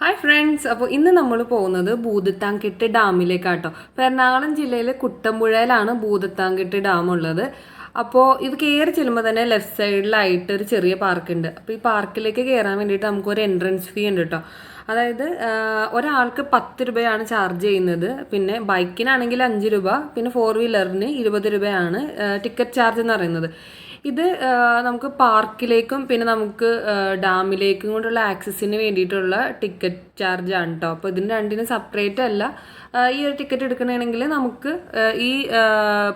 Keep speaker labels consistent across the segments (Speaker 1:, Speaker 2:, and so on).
Speaker 1: Hi friends അപ്പോൾ ഇന്ന് നമ്മൾ പോകുന്നത് ഭൂതത്താൻകെട്ട് ഡാമിലേക്കാട്ടോ. ഇപ്പോൾ എറണാകുളം ജില്ലയിലെ കുട്ടമ്പുഴയിലാണ് ഭൂതത്താൻകെട്ട് ഡാം ഉള്ളത്. അപ്പോൾ ഇത് കയറി ചെല്ലുമ്പോൾ തന്നെ ലെഫ്റ്റ് സൈഡിലായിട്ട് ഒരു ചെറിയ പാർക്ക് ഉണ്ട്. അപ്പോൾ ഈ പാർക്കിലേക്ക് കയറാൻ വേണ്ടിയിട്ട് നമുക്കൊരു എൻട്രൻസ് ഫീ ഉണ്ട് കേട്ടോ അതായത് ഒരാൾക്ക് പത്ത് രൂപയാണ് ചാർജ് ചെയ്യുന്നത്. പിന്നെ ബൈക്കിനാണെങ്കിൽ അഞ്ച് രൂപ പിന്നെ ഫോർ വീലറിന് ഇരുപത് രൂപയാണ് ടിക്കറ്റ് ചാർജ് എന്ന് പറയുന്നത്. ഇത് നമുക്ക് പാർക്കിലേക്കും പിന്നെ നമുക്ക് ഡാമിലേക്കും കൊണ്ടുള്ള ആക്സസിന് വേണ്ടിയിട്ടുള്ള ടിക്കറ്റ് ചാർജ് ആണ് കേട്ടോ അപ്പോൾ ഇതിന് രണ്ടിനും സെപ്പറേറ്റ് അല്ല. ഈ ഒരു ടിക്കറ്റ് എടുക്കണമെങ്കിൽ നമുക്ക് ഈ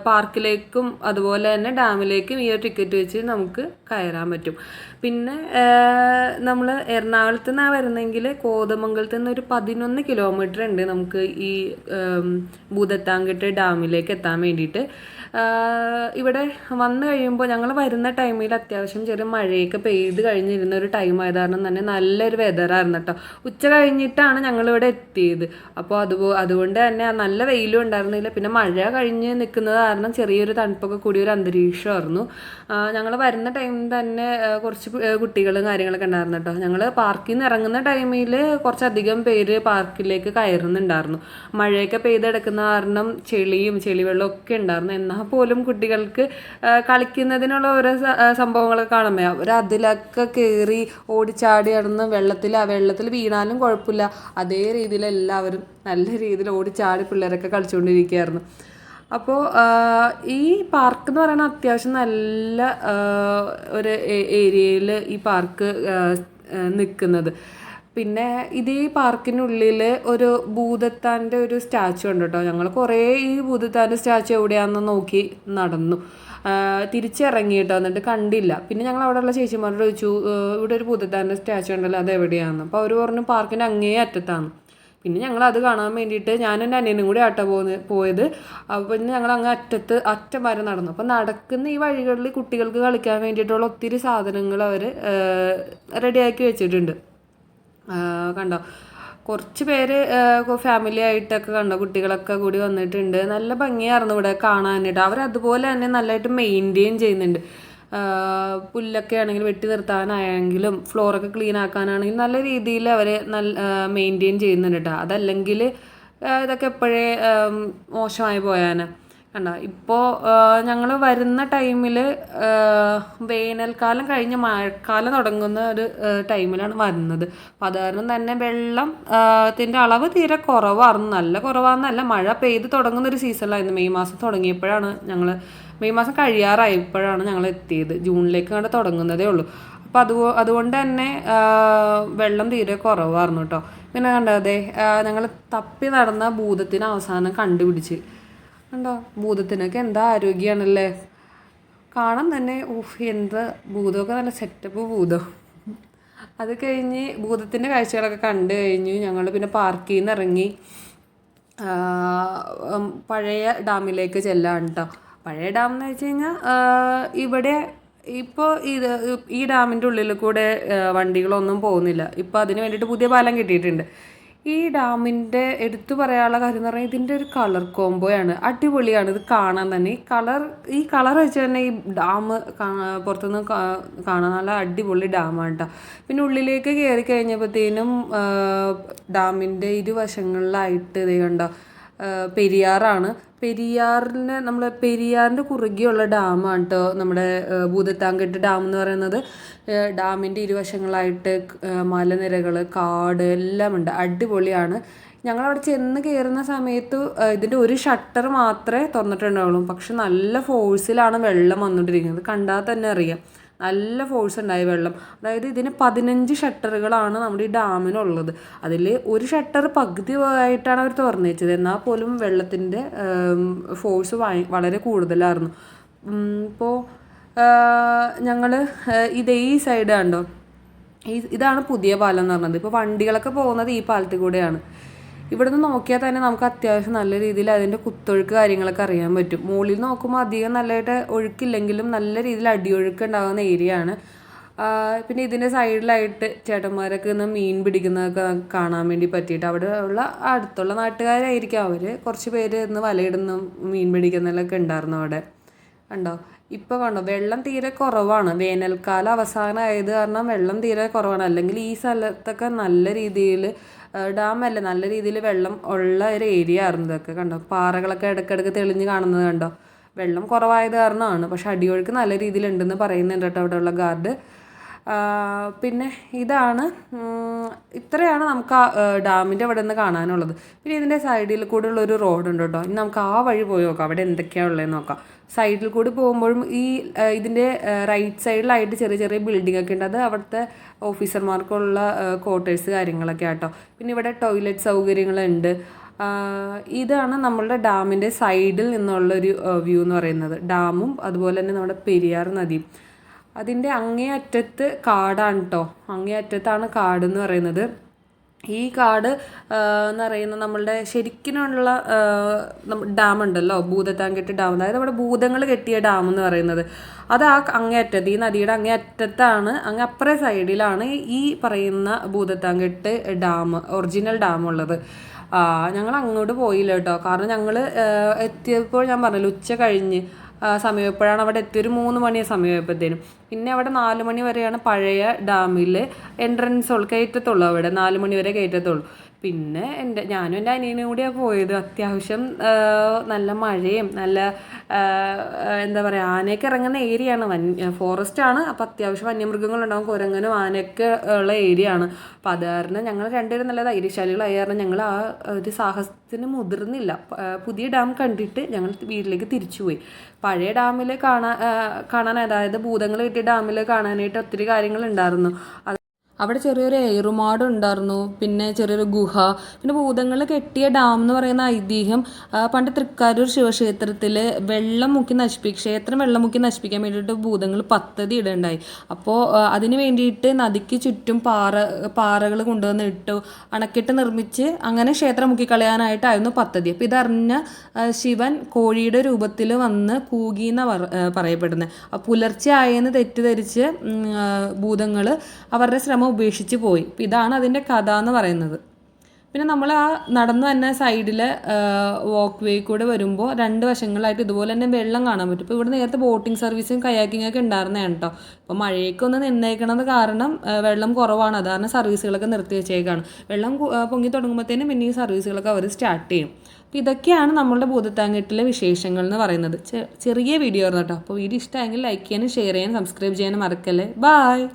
Speaker 1: പാർക്കിലേക്കും അതുപോലെ തന്നെ ഡാമിലേക്കും ഈ ഒരു ടിക്കറ്റ് വെച്ച് നമുക്ക് കയറാൻ പറ്റും. പിന്നെ നമ്മൾ എറണാകുളത്ത് നിന്നാണ് വരുന്നതെങ്കിൽ കോതമംഗലത്ത് നിന്ന് ഒരു പതിനൊന്ന് കിലോമീറ്റർ ഉണ്ട് നമുക്ക് ഈ ഭൂതത്താങ്കെട്ട് ഡാമിലേക്ക് എത്താൻ വേണ്ടിയിട്ട്. ഇവിടെ വന്നു കഴിയുമ്പോൾ ഞങ്ങൾ വരുന്ന ടൈമിൽ അത്യാവശ്യം ചെറിയ മഴയൊക്കെ പെയ്ത് കഴിഞ്ഞിരുന്ന ഒരു ടൈം ആയത് കാരണം തന്നെ നല്ലൊരു വെതറായിരുന്നു കേട്ടോ ഉച്ച കഴിഞ്ഞിട്ടാണ് ഞങ്ങളിവിടെ എത്തിയത്. അപ്പോൾ അത് അതുകൊണ്ട് തന്നെ നല്ല വെയിലും ഉണ്ടായിരുന്നില്ല. പിന്നെ മഴ കഴിഞ്ഞ് നിൽക്കുന്നത് കാരണം ചെറിയൊരു തണുപ്പൊക്കെ കൂടിയ ഒരു അന്തരീക്ഷമായിരുന്നു. ഞങ്ങൾ വരുന്ന ടൈം തന്നെ കുറച്ച് കുട്ടികളും കാര്യങ്ങളൊക്കെ ഉണ്ടായിരുന്നു കേട്ടോ. ഞങ്ങൾ പാർക്കിൽ നിന്ന് ഇറങ്ങുന്ന ടൈമിൽ കുറച്ചധികം പേര് പാർക്കിലേക്ക് കയറുന്നുണ്ടായിരുന്നു. മഴയൊക്കെ പെയ്തെടുക്കുന്ന കാരണം ചെളിയും ചെളിവെള്ളവും ഒക്കെ ഉണ്ടായിരുന്നു. എന്നാൽ പോലും കുട്ടികൾക്ക് കളിക്കുന്നതിനുള്ള ഓരോ സംഭവങ്ങളൊക്കെ കാണുമ്പോൾ അവർ അതിലൊക്കെ കയറി ഓടിച്ചാടി നടന്ന് വെള്ളത്തിൽ ആ വെള്ളത്തിൽ വീണാലും കുഴപ്പമില്ല. അതേ രീതിയിൽ എല്ലാവരും നല്ല രീതിയിൽ ഓടിച്ചാടി പിള്ളേരൊക്കെ കളിച്ചുകൊണ്ടിരിക്കുകയായിരുന്നു. അപ്പോൾ ഈ പാർക്ക് എന്ന് പറയുന്നത് അത്യാവശ്യം നല്ല ഒരു ഏരിയയിൽ ഈ പാർക്ക് നിൽക്കുന്നത്. പിന്നെ ഇതേ പാർക്കിനുള്ളിൽ ഒരു ഭൂതത്താന്റെ ഒരു സ്റ്റാച്ചു ഉണ്ട് കേട്ടോ ഞങ്ങൾ കുറേ ഈ ഭൂതത്താന്റെ സ്റ്റാച്ചു എവിടെയാണെന്ന് നോക്കി നടന്നു. ആ, വന്നിട്ട് കണ്ടില്ല. പിന്നെ ഞങ്ങൾ അവിടെയുള്ള ചേച്ചിമാരോട് ചോദിച്ചു ഇവിടെ ഒരു പുതുതാന്റെ സ്റ്റാച്ചു ഉണ്ടല്ലോ അത് എവിടെയാണെന്ന് അപ്പോൾ അവർ പറഞ്ഞു പാർക്കിന്റെ അങ്ങേ അറ്റത്താണ് പിന്നെ ഞങ്ങൾ അത് കാണാൻ വേണ്ടിയിട്ട് ഞാൻ എന്റെ അനിയനും കൂടി ആട്ടോ പോകുന്നത് പോയത്. അപ്പോൾ പിന്നെ ഞങ്ങൾ അങ്ങ് അറ്റത്ത് അറ്റം വരെ നടന്നു. അപ്പോൾ നടക്കുന്ന ഈ വഴികളിൽ കുട്ടികൾക്ക് കളിക്കാൻ വേണ്ടിയിട്ടുള്ള ഒത്തിരി സാധനങ്ങൾ അവർ റെഡിയാക്കി വെച്ചിട്ടുണ്ട്. കണ്ടോ? കുറച്ച് പേര് ഫാമിലി ആയിട്ടൊക്കെ കണ്ട കുട്ടികളൊക്കെ കൂടി വന്നിട്ടുണ്ട്. നല്ല ഭംഗിയായിരുന്നു ഇവിടെ കാണാനായിട്ട്. അവർ അതുപോലെ തന്നെ നല്ലതായിട്ട് മെയിന്റെയിൻ ചെയ്യുന്നുണ്ട്. പുല്ലൊക്കെ ആണെങ്കിൽ വെട്ടി നിർത്താനായെങ്കിലും ഫ്ലോറൊക്കെ ക്ലീൻ ആക്കാനാണെങ്കിലും നല്ല രീതിയിൽ അവർ നല്ല മെയിന്റെയിൻ ചെയ്യുന്നുണ്ട് കേട്ടോ അതല്ലെങ്കിൽ ഇതൊക്കെ എപ്പോഴേ മോശമായി പോയാന്. കണ്ടോ? ഇപ്പോൾ ഞങ്ങൾ വരുന്ന ടൈമിൽ വേനൽക്കാലം കഴിഞ്ഞ് മഴക്കാലം തുടങ്ങുന്ന ഒരു ടൈമിലാണ് വരുന്നത്. അപ്പോൾ അത് കാരണം തന്നെ വെള്ളം ത്തിന്റെ അളവ് തീരെ കുറവായിരുന്നു നല്ല കുറവാണെന്നല്ല മഴ പെയ്ത് തുടങ്ങുന്ന ഒരു സീസണിലായിരുന്നു. മെയ് മാസം തുടങ്ങിയപ്പോഴാണ് ഞങ്ങൾ മെയ് മാസം കഴിയാറായപ്പോഴാണ് ഞങ്ങൾ എത്തിയത്. ജൂണിലേക്ക് കണ്ട് തുടങ്ങുന്നതേ ഉള്ളൂ. അപ്പോൾ അത് അതുകൊണ്ട് തന്നെ വെള്ളം തീരെ കുറവായിരുന്നു കേട്ടോ. പിന്നെ കണ്ടതേ ഞങ്ങൾ തപ്പി നടന്ന ഭൂതത്തിന് അവസാനം കണ്ടുപിടിച്ച്. കണ്ടോ ഭൂതത്തിനൊക്കെ എന്താ ആരോഗ്യമാണല്ലേ കാണാൻ തന്നെ ഊഫ് എന്ത് ഭൂതമൊക്കെ നല്ല സെറ്റപ്പ് ഭൂതം. അത് കഴിഞ്ഞ് ഭൂതത്തിന്റെ കാഴ്ചകളൊക്കെ കണ്ടു കഴിഞ്ഞു ഞങ്ങൾ പിന്നെ പാർക്കിൽ നിന്ന് ഇറങ്ങി പഴയ ഡാമിലേക്ക് ചെല്ലാണ് കേട്ടോ പഴയ ഡാം എന്ന് വെച്ച് കഴിഞ്ഞാൽ ഇവിടെ ഇപ്പോൾ ഇത് ഈ ഡാമിന്റെ ഉള്ളിൽ കൂടെ വണ്ടികളൊന്നും പോകുന്നില്ല. ഇപ്പോൾ അതിന് വേണ്ടിയിട്ട് പുതിയ പാലം കിട്ടിയിട്ടുണ്ട്. ഈ ഡാമിന്റെ എടുത്തു പറയാനുള്ള കാര്യം എന്ന് പറഞ്ഞാൽ ഇതിന്റെ ഒരു കളർ കോംബോയാണ്. അടിപൊളിയാണ്. ഇത് കാണാൻ തന്നെ. ഈ കളർ ഈ കളർ വെച്ച് തന്നെ ഈ ഡാം പുറത്തുനിന്ന് കാണാൻ നല്ല അടിപൊളി ഡാമാണ് കേട്ടോ പിന്നെ ഉള്ളിലേക്ക് കയറി കഴിഞ്ഞപ്പോഴത്തേനും ഡാമിന്റെ ഇരുവശങ്ങളിലായിട്ട് ഇത് കണ്ടോ പെരിയാറാണ്. പെരിയാറിന് നമ്മൾ പെരിയാറിന്റെ കുറുകെയുള്ള ഡാമാണ് കേട്ടോ നമ്മുടെ ഭൂതത്താങ്കെട്ട് ഡാം എന്ന് പറയുന്നത്. ഡാമിന്റെ ഇരുവശങ്ങളായിട്ട് മലനിരകൾ കാട് എല്ലാം ഉണ്ട്. അടിപൊളിയാണ്. ഞങ്ങൾ അവിടെ ചെന്ന് കയറുന്ന സമയത്ത് ഇതിന്റെ ഒരു ഷട്ടർ മാത്രമേ തുറന്നിട്ടുണ്ടാവുള്ളൂ. പക്ഷെ നല്ല ഫോഴ്സിലാണ് വെള്ളം വന്നുകൊണ്ടിരിക്കുന്നത് കണ്ടാൽ തന്നെ അറിയാം. നല്ല ഫോഴ്സ് ഉണ്ടായി വെള്ളം. അതായത് ഇതിന് പതിനഞ്ച് ഷട്ടറുകളാണ് നമ്മുടെ ഈ ഡാമിനുള്ളത് അതിൽ ഒരു ഷട്ടർ പകുതി ആയിട്ടാണ് അവർ തുറന്നു വെച്ചത് എന്നാൽ പോലും വെള്ളത്തിന്റെ ഫോഴ്സ് വളരെ കൂടുതലായിരുന്നു. ഇപ്പോൾ ഞങ്ങൾ ഇതേ ഈ സൈഡ് കണ്ടോ? ഈ ഇതാണ് പുതിയ പാലം എന്ന് പറഞ്ഞത്. ഇപ്പോൾ വണ്ടികളൊക്കെ പോകുന്നത് ഈ പാലത്തിൽ കൂടെയാണ്. ഇവിടെ നിന്ന് നോക്കിയാൽ തന്നെ നമുക്ക് അത്യാവശ്യം നല്ല രീതിയിൽ അതിന്റെ കുത്തൊഴുക്ക് കാര്യങ്ങളൊക്കെ അറിയാൻ പറ്റും. മുകളിൽ നോക്കുമ്പോൾ അധികം നല്ലതായിട്ട് ഒഴുക്കില്ലെങ്കിലും നല്ല രീതിയിൽ അടിയൊഴുക്ക് ഉണ്ടാകുന്ന ഏരിയ ആണ്. പിന്നെ ഇതിന്റെ സൈഡിലായിട്ട് ചേട്ടന്മാരൊക്കെ നിന്ന് മീൻ പിടിക്കുന്നതൊക്കെ കാണാൻ വേണ്ടി പറ്റിയിട്ട് അവിടെ ഉള്ള അടുത്തുള്ള നാട്ടുകാരായിരിക്കും അവർ കുറച്ച് പേര് ഇന്ന് വലയിടുന്നു മീൻ പിടിക്കുന്നതിലൊക്കെ ഉണ്ടായിരുന്നു അവിടെ. കണ്ടോ? ഇപ്പോൾ കണ്ടോ വെള്ളം തീരെ കുറവാണ്. വേനൽക്കാലം അവസാനമായത് കാരണം വെള്ളം തീരെ കുറവാണ്. അല്ലെങ്കിൽ ഈ സ്ഥലത്തൊക്കെ നല്ല രീതിയിൽ ഡാം അല്ല നല്ല രീതിയിൽ വെള്ളം ഉള്ള ഒരു ഏരിയ ആയിരുന്നു ഇതൊക്കെ കണ്ടോ. പാറകളൊക്കെ ഇടയ്ക്കിടയ്ക്ക് തെളിഞ്ഞ് കാണുന്നത് കണ്ടോ. വെള്ളം കുറവായത് കാരണമാണ്. പക്ഷെ അടിയൊഴുക്ക് നല്ല രീതിയിലുണ്ടെന്ന് പറയുന്നുണ്ട് കേട്ടോ അവിടെയുള്ള ഗാർഡ്. പിന്നെ ഇതാണ് ഇത്രയാണ് നമുക്ക് ആ ഡാമിന്റെ അവിടെ നിന്ന് കാണാനുള്ളത്. പിന്നെ ഇതിന്റെ സൈഡിൽ കൂടെ ഉള്ളൊരു റോഡ് ഉണ്ട് കേട്ടോ. ഇനി നമുക്ക് ആ വഴി പോയി നോക്കാം. അവിടെ എന്തൊക്കെയാണ് ഉള്ളതെന്ന് നോക്കാം. സൈഡിൽ കൂടി പോകുമ്പോഴും ഈ ഇതിന്റെ റൈറ്റ് സൈഡിലായിട്ട് ചെറിയ ചെറിയ ബിൽഡിംഗ് ഒക്കെ ഉണ്ട്. അത് അവിടുത്തെ ഓഫീസർമാർക്കുള്ള ക്വാർട്ടേഴ്സ് കാര്യങ്ങളൊക്കെ ആട്ടോ. പിന്നെ ഇവിടെ ടോയ്ലറ്റ് സൗകര്യങ്ങളുണ്ട്. ഇതാണ് നമ്മളുടെ ഡാമിന്റെ സൈഡിൽ നിന്നുള്ളൊരു വ്യൂ എന്ന് പറയുന്നത്. ഡാമും അതുപോലെ തന്നെ നമ്മുടെ പെരിയാർ നദിയും. അതിന്റെ അങ്ങേ അറ്റത്ത് കാടാണ് കേട്ടോ അങ്ങേയറ്റത്താണ് കാട് എന്ന് പറയുന്നത്. ഈ കാട് എന്ന് പറയുന്ന നമ്മളുടെ ശരിക്കിനുള്ള ഡാം ഉണ്ടല്ലോ ഭൂതത്താങ്കെട്ട് ഡാം. അതായത് നമ്മുടെ ഭൂതങ്ങൾ കെട്ടിയ ഡാം എന്ന് പറയുന്നത്. അത് ആ അങ്ങേയറ്റത്ത് ഈ നദിയുടെ അങ്ങേയറ്റത്താണ് അങ്ങ് അപ്പുറേ സൈഡിലാണ് ഈ പറയുന്ന ഭൂതത്താങ്കെട്ട് ഡാം ഒറിജിനൽ ഡാം ഉള്ളത് ഞങ്ങൾ അങ്ങോട്ട് പോയില്ല കേട്ടോ കാരണം ഞങ്ങൾ എത്തിയപ്പോൾ ഞാൻ പറഞ്ഞല്ലോ ഉച്ച കഴിഞ്ഞ്. ആ, സമയപ്പോഴാണ് അവിടെ എത്തിയ ഒരു മൂന്ന് മണി സമയമായപ്പോഴത്തേനും. പിന്നെ അവിടെ നാല് മണി വരെയാണ് പഴയ ഡാമിൽ എൻട്രൻസ് ഉള്ളു കയറ്റത്തുള്ളൂ അവിടെ. നാല് മണി വരെ കയറ്റത്തുള്ളൂ. പിന്നെ എന്റെ ഞാനും എന്റെ അനിയനും കൂടിയാണ് പോയത്. അത്യാവശ്യം നല്ല മഴയും നല്ല എന്താ പറയുക ആനയൊക്കെ ഇറങ്ങുന്ന ഏരിയയാണ് വൻ ഫോറസ്റ്റ് ആണ്. അപ്പോൾ അത്യാവശ്യം വന്യമൃഗങ്ങളുണ്ടാവും കുരങ്ങനും ആനയൊക്കെ ഉള്ള ഏരിയ ആണ്. അപ്പോൾ അത് കാരണം ഞങ്ങൾ രണ്ടുപേരും നല്ല ധൈര്യശാലികളായ കാരണം ഞങ്ങൾ ആ ഒരു സാഹസത്തിന് മുതിർന്നില്ല. പുതിയ ഡാം കണ്ടിട്ട് ഞങ്ങൾ വീട്ടിലേക്ക് തിരിച്ചുപോയി പഴയ ഡാമിൽ കാണാൻ കാണാൻ അതായത് ഭൂതങ്ങൾ കിട്ടിയ ഡാമിൽ കാണാനായിട്ട് ഒത്തിരി അത് അവിടെ ചെറിയൊരു ഏറുമാട് ഉണ്ടായിരുന്നു പിന്നെ ചെറിയൊരു ഗുഹ. പിന്നെ ഭൂതങ്ങൾ കെട്ടിയ ഡാം എന്ന് പറയുന്ന ഐതിഹ്യം പണ്ട് തൃക്കാരൂർ ശിവക്ഷേത്രത്തിൽ വെള്ളം മുക്കി നശിപ്പിക്കും ക്ഷേത്രം വെള്ളം മുക്കി നശിപ്പിക്കാൻ വേണ്ടിയിട്ട് ഭൂതങ്ങൾ പദ്ധതി ഇടുണ്ടായി. അപ്പോൾ അതിന് വേണ്ടിയിട്ട് നദിക്ക് ചുറ്റും പാറ പാറകൾ കൊണ്ടുവന്ന് ഇട്ടു അണക്കെട്ട് നിർമ്മിച്ച് അങ്ങനെ ക്ഷേത്രം മുക്കിക്കളയാനായിട്ടായിരുന്നു പദ്ധതി. അപ്പോൾ ഇതറിഞ്ഞ ശിവൻ കോഴിയുടെ രൂപത്തിൽ വന്ന് കൂകി കൂകിയെന്ന പറയപ്പെടുന്നത് പുലർച്ചെ ആയെന്ന് തെറ്റിദ്ധരിച്ച് ഭൂതങ്ങൾ അവരുടെ ശ്രമം ഉപേക്ഷിച്ച് പോയി. അപ്പം ഇതാണ് അതിന്റെ കഥ എന്ന് പറയുന്നത്. പിന്നെ നമ്മൾ ആ നടന്നു തന്നെ സൈഡിൽ വാക്ക് വേ കൂടെ വരുമ്പോൾ രണ്ട് വശങ്ങളായിട്ട് ഇതുപോലെ തന്നെ വെള്ളം കാണാൻ പറ്റും. ഇപ്പോൾ ഇവിടെ നേരത്തെ ബോട്ടിംഗ് സർവീസും കയാക്കിംഗ് ഒക്കെ ഉണ്ടായിരുന്നതാണ് കേട്ടോ. അപ്പോൾ മഴയൊക്കെ ഒന്ന് നിന്നേക്കണത് കാരണം വെള്ളം കുറവാണ്. അത് കാരണം സർവീസുകളൊക്കെ നിർത്തി വെച്ചേക്കാണ്. വെള്ളം പൊങ്ങി തുടങ്ങുമ്പോഴത്തേനും പിന്നെ ഈ സർവീസുകളൊക്കെ അവർ സ്റ്റാർട്ട് ചെയ്യും. അപ്പോൾ ഇതൊക്കെയാണ് നമ്മളുടെ ഭൂതത്താങ്കെട്ടിലെ വിശേഷങ്ങൾ എന്ന് പറയുന്നത്. ചെറിയ വീഡിയോ ആയിരുന്നു കേട്ടോ. അപ്പോൾ വീഡിയോ ഇഷ്ടമായെങ്കിൽ ലൈക്ക് ചെയ്യാനും ഷെയർ ചെയ്യാനും സബ്സ്ക്രൈബ് ചെയ്യാനും മറക്കല്ലേ. ബായ്